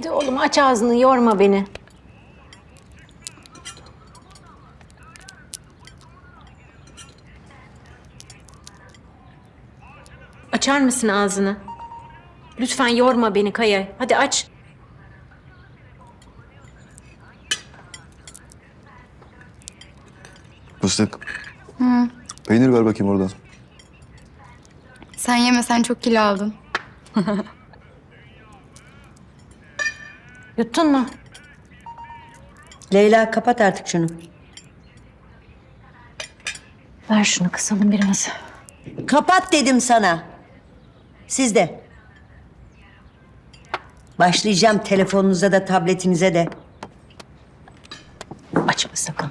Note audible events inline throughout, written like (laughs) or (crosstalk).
Hadi oğlum aç ağzını yorma beni. Açar mısın ağzını? Lütfen yorma beni Kaya. Hadi aç. Fıstık. Peynir ver bakayım oradan. Sen yemesen çok kilo aldın. (laughs) Yuttun mu? Leyla kapat artık şunu. Ver şunu kısalım biraz. Kapat dedim sana. Siz de. Başlayacağım telefonunuza da tabletinize de. Açma sakın.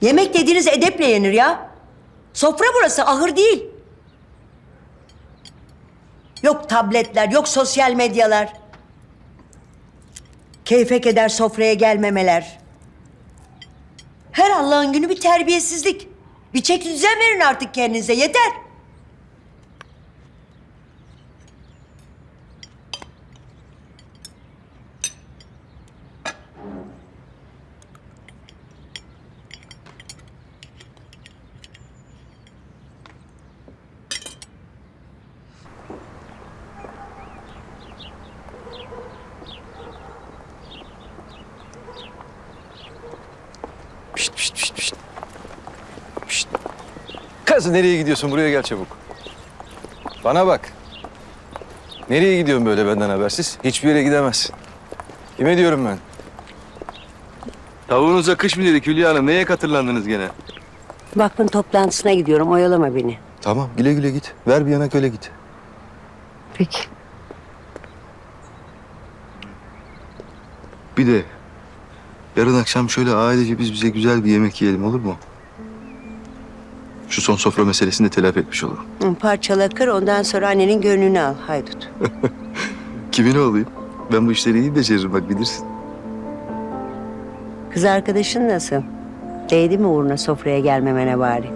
Yemek dediğiniz edeple yenir ya. Sofra burası, ahır değil. Yok tabletler, yok sosyal medyalar. Keyfe keder sofraya gelmemeler. Her Allah'ın günü bir terbiyesizlik. Bir çeki düzen verin artık kendinize, yeter. Kız nereye gidiyorsun? Buraya gel çabuk. Bana bak. Nereye gidiyorsun böyle benden habersiz? Hiçbir yere gidemezsin. Kime diyorum ben? Tavuğunuza kış mı dedik Hülya Hanım? Neye katırlandınız gene? Vakfın toplantısına gidiyorum, oyalama beni. Tamam güle güle git. Ver bir yanak öyle git. Peki. Bir de yarın akşam şöyle ailece biz bize güzel bir yemek yiyelim olur mu? Şu son sofra meselesini de telafi etmiş olurum. Parçala kır, ondan sonra annenin gönlünü al, haydut. (laughs) Kimin olayım? Ben bu işleri iyi beceririm bak bilirsin. Kız arkadaşın nasıl? Değdi mi uğruna sofraya gelmemene bari?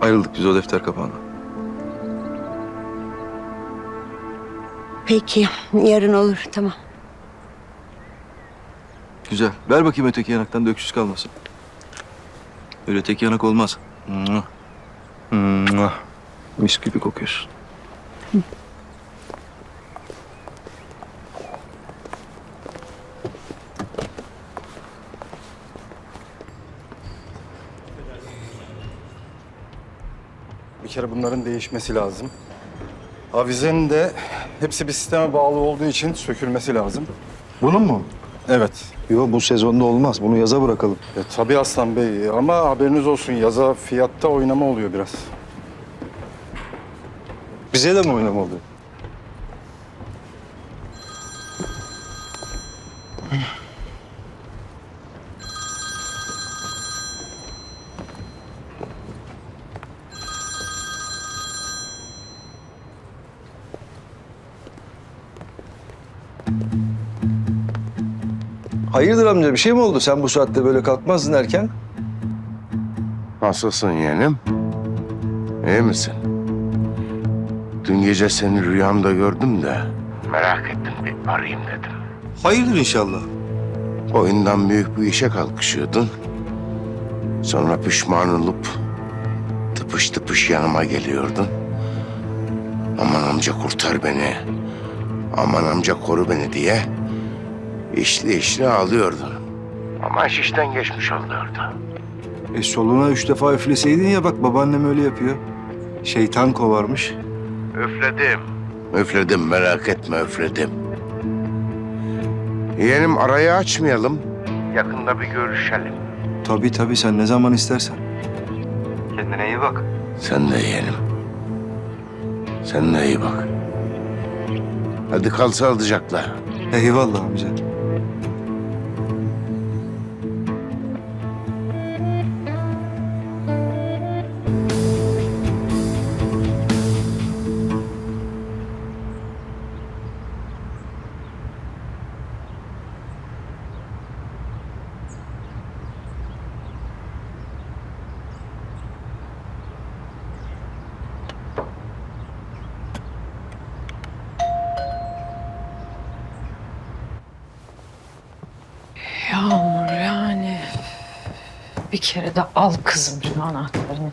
Ayrıldık biz o defter kapağına. Peki, yarın olur, tamam. Güzel. Ver bakayım öteki yanaktan da öksüz kalmasın. Öyle tek yanak olmaz. Mua. Mua. Mis gibi kokuyorsun. Bir kere bunların değişmesi lazım. Avizenin de hepsi bir sisteme bağlı olduğu için sökülmesi lazım. Bunun mu? Evet. Yok bu sezonda olmaz. Bunu yaza bırakalım. E, tabii Aslan Bey ama haberiniz olsun yaza fiyatta oynama oluyor biraz. Bize de mi oynama oluyor? Amca bir şey mi oldu? Sen bu saatte böyle kalkmazdın erken. Nasılsın yeğenim? İyi misin? Dün gece seni rüyamda gördüm de merak ettim bir arayayım dedim. Hayırdır inşallah. Oyundan büyük bir işe kalkışıyordun. Sonra pişman olup tıpış tıpış yanıma geliyordun. Aman amca kurtar beni. Aman amca koru beni diye işli işli ağlıyordun. Ama iş işten geçmiş oluyordu. E soluna üç defa üfleseydin ya bak babaannem öyle yapıyor. Şeytan kovarmış. Üfledim. Üfledim merak etme üfledim. Yeğenim arayı açmayalım. Yakında bir görüşelim. Tabii tabii sen ne zaman istersen. Kendine iyi bak. Sen de yeğenim. Sen de iyi bak. Hadi kal sağlıcakla. Eyvallah amca. Yağmur yani. Bir kere de al kızım şu anahtarını.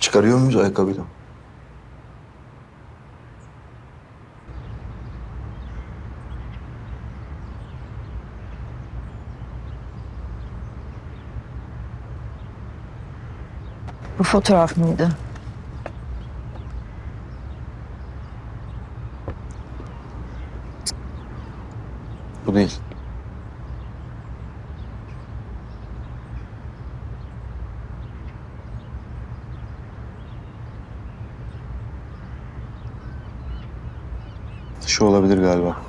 Çıkarıyor muyuz ayakkabıyla? Bu fotoğraf mıydı? Bu değil. Şu olabilir galiba.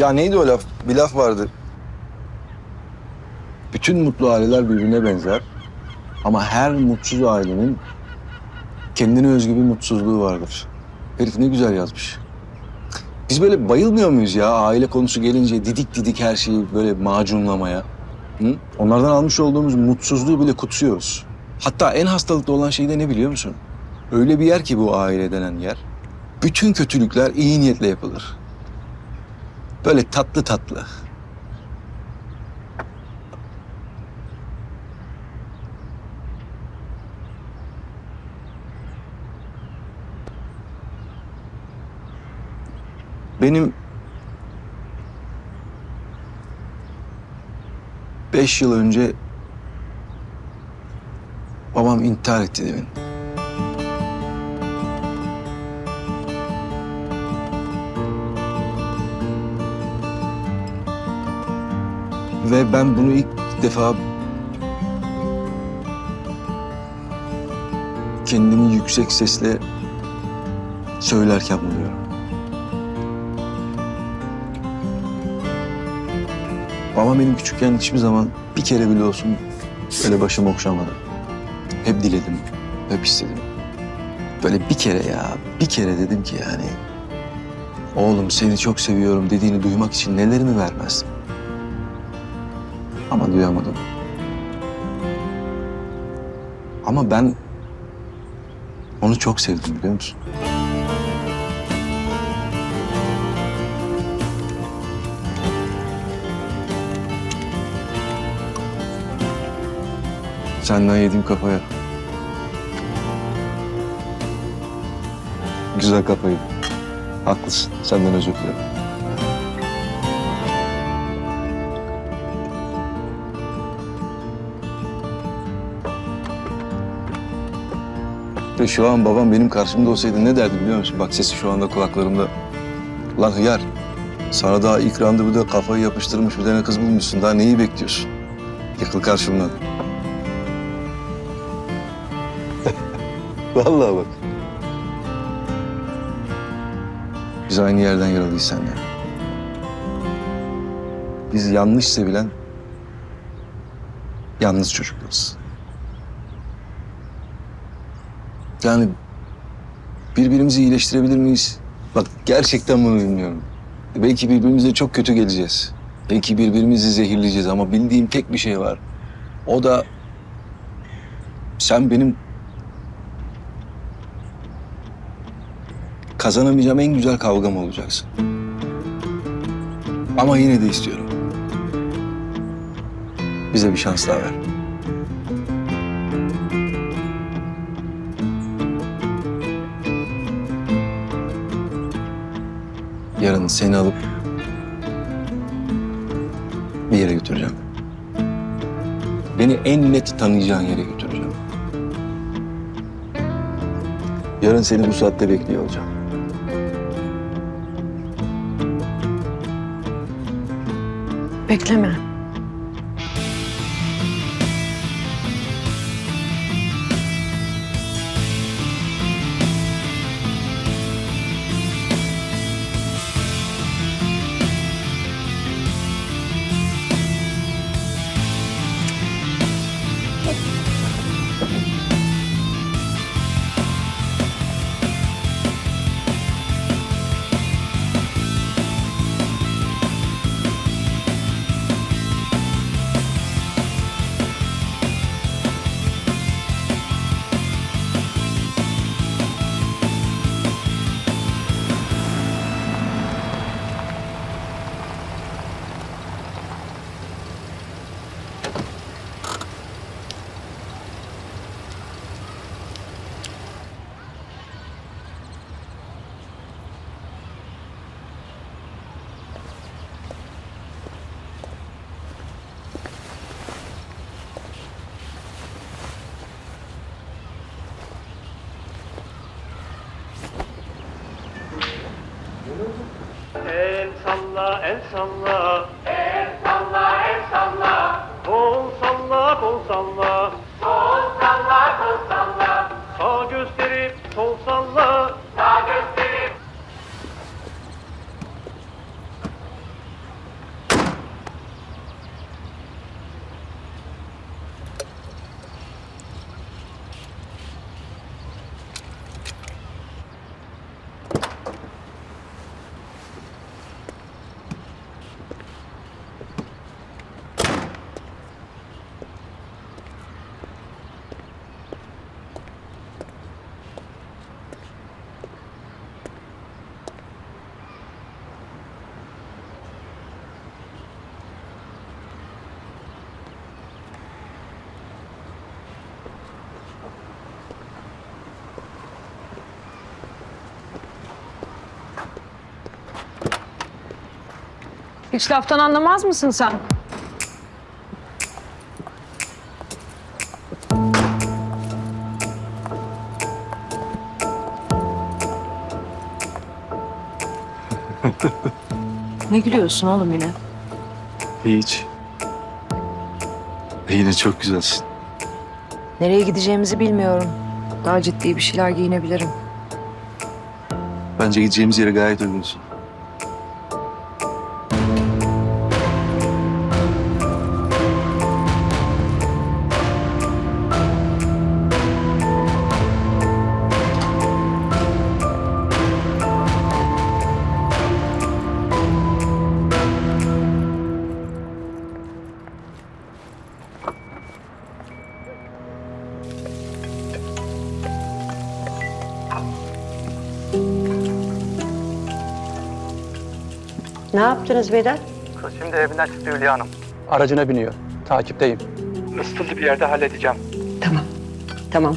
Ya neydi o laf? Bir laf vardı. Bütün mutlu aileler birbirine benzer. Ama her mutsuz ailenin kendine özgü bir mutsuzluğu vardır. Herif ne güzel yazmış. Biz böyle bayılmıyor muyuz ya aile konusu gelince didik didik her şeyi böyle macunlamaya? Hı? Onlardan almış olduğumuz mutsuzluğu bile kutsuyoruz. Hatta en hastalıklı olan şey de ne biliyor musun? Öyle bir yer ki bu aile denen yer. Bütün kötülükler iyi niyetle yapılır. Böyle tatlı tatlı. Benim beş yıl önce babam intihar etti demin. Ve ben bunu ilk defa kendimi yüksek sesle söylerken buluyorum. Babam benim küçükken hiçbir zaman bir kere bile olsun öyle başım okşamadı. Hep diledim, hep istedim. Böyle bir kere ya, bir kere dedim ki yani... Oğlum seni çok seviyorum dediğini duymak için nelerimi vermezdim. Ama duyamadım. Ama ben onu çok sevdim biliyor musun? Senden yediğim kafaya. Güzel kafayı. Haklısın. Senden özür dilerim. Ve şu an babam benim karşımda olsaydı ne derdi biliyor musun? Bak sesi şu anda kulaklarımda. Lan hıyar. Sana daha ilk randevuda kafayı yapıştırmış bir tane kız bulmuşsun. Daha neyi bekliyorsun? Yıkıl karşımdan. (laughs) Vallahi bak. Biz aynı yerden yaralıyız seninle. Biz yanlış sevilen yalnız çocuklarız. Yani birbirimizi iyileştirebilir miyiz? Bak gerçekten bunu bilmiyorum. Belki birbirimize çok kötü geleceğiz. Belki birbirimizi zehirleyeceğiz ama bildiğim tek bir şey var. O da sen benim kazanamayacağım en güzel kavgam olacaksın. Ama yine de istiyorum. Bize bir şans daha ver. Yarın seni alıp bir yere götüreceğim. Beni en net tanıyacağın yere götüreceğim. Yarın seni bu saatte bekliyor olacağım. Bekleme. El. Hiç laftan anlamaz mısın sen? ne gülüyorsun oğlum yine? Hiç. Yine çok güzelsin. Nereye gideceğimizi bilmiyorum. Daha ciddi bir şeyler giyinebilirim. Bence gideceğimiz yere gayet uygunsun. Ne yaptınız Vedat? Kız şimdi evinden çıktı Hülya Hanım. Aracına biniyor. Takipteyim. Isıtılı bir yerde halledeceğim. Tamam. Tamam.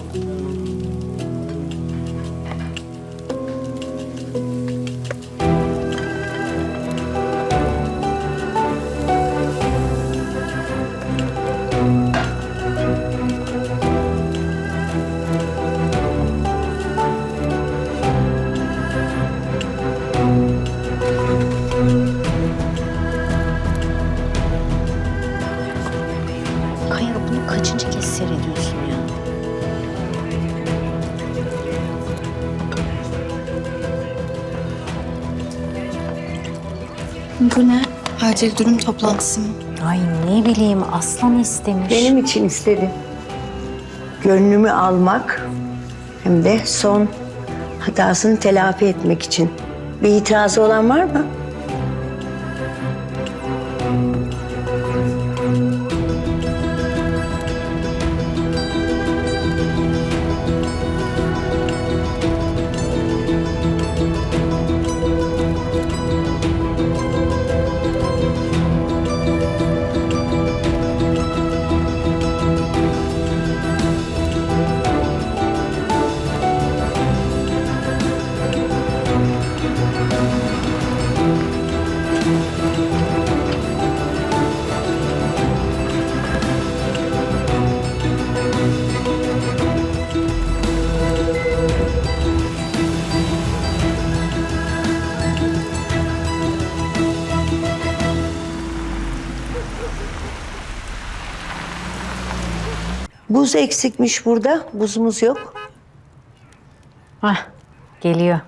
Bu ne? Acil durum toplantısı mı? Ay ne bileyim aslan istemiş. Benim için istedi. Gönlümü almak hem de son hatasını telafi etmek için. Bir itirazı olan var mı? Buz eksikmiş burada. Buzumuz yok. Hah geliyor.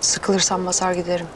Sıkılırsam basar giderim.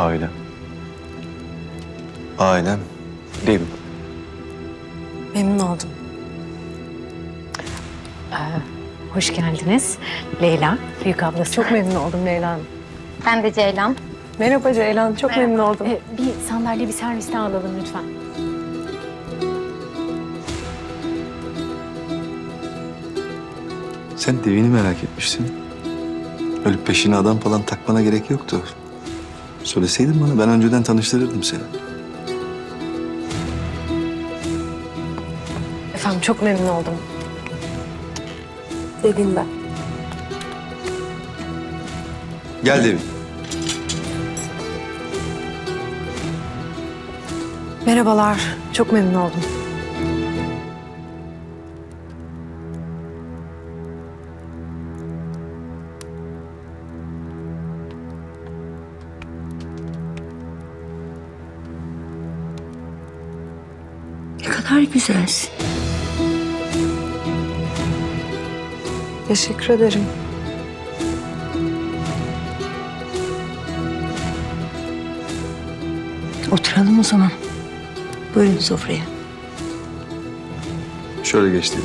Ailem. Ailem. Devin. Memnun oldum. Hoş geldiniz. Leyla, büyük ablası. Çok memnun oldum Leyla Hanım. Ben de Ceylan. Merhaba Ceylan, çok memnun oldum. Ee, bir sandalye, bir servis daha alalım lütfen. Sen Devin'i merak etmişsin. Öyle peşine adam falan takmana gerek yoktu. Söyleseydin bana ben önceden tanıştırırdım seni. Efendim çok memnun oldum. Devin ben. Gel Devin. Merhabalar, çok memnun oldum. Güzelsin. Teşekkür ederim. Oturalım o zaman. Buyurun sofraya. Şöyle geç Devin.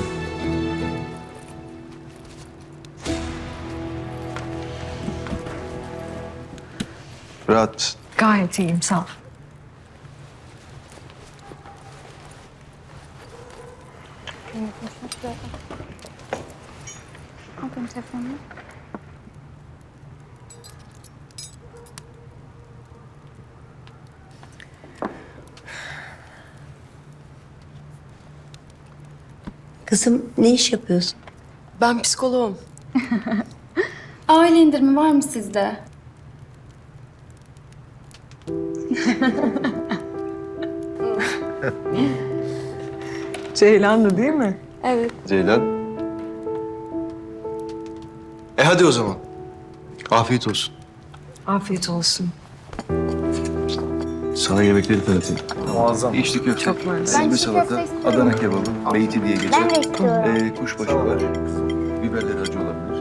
Rahat mısın? Gayet iyiyim, sağ ol. Kızım ne iş yapıyorsun? Ben psikoloğum. (laughs) Aile indirimi var mı sizde? (laughs) Ceylan'dı değil mi? Evet. Ceylan. E hadi o zaman. Afiyet olsun. Afiyet olsun. Sana yemekleri tanıtayım. Muazzam. İçli köfte, Çok ezme Ben salata. Adana kebabı, beyti diye geçer. Ben de istiyorum. Ee, kuşbaşı var. Biberleri acı olabilir.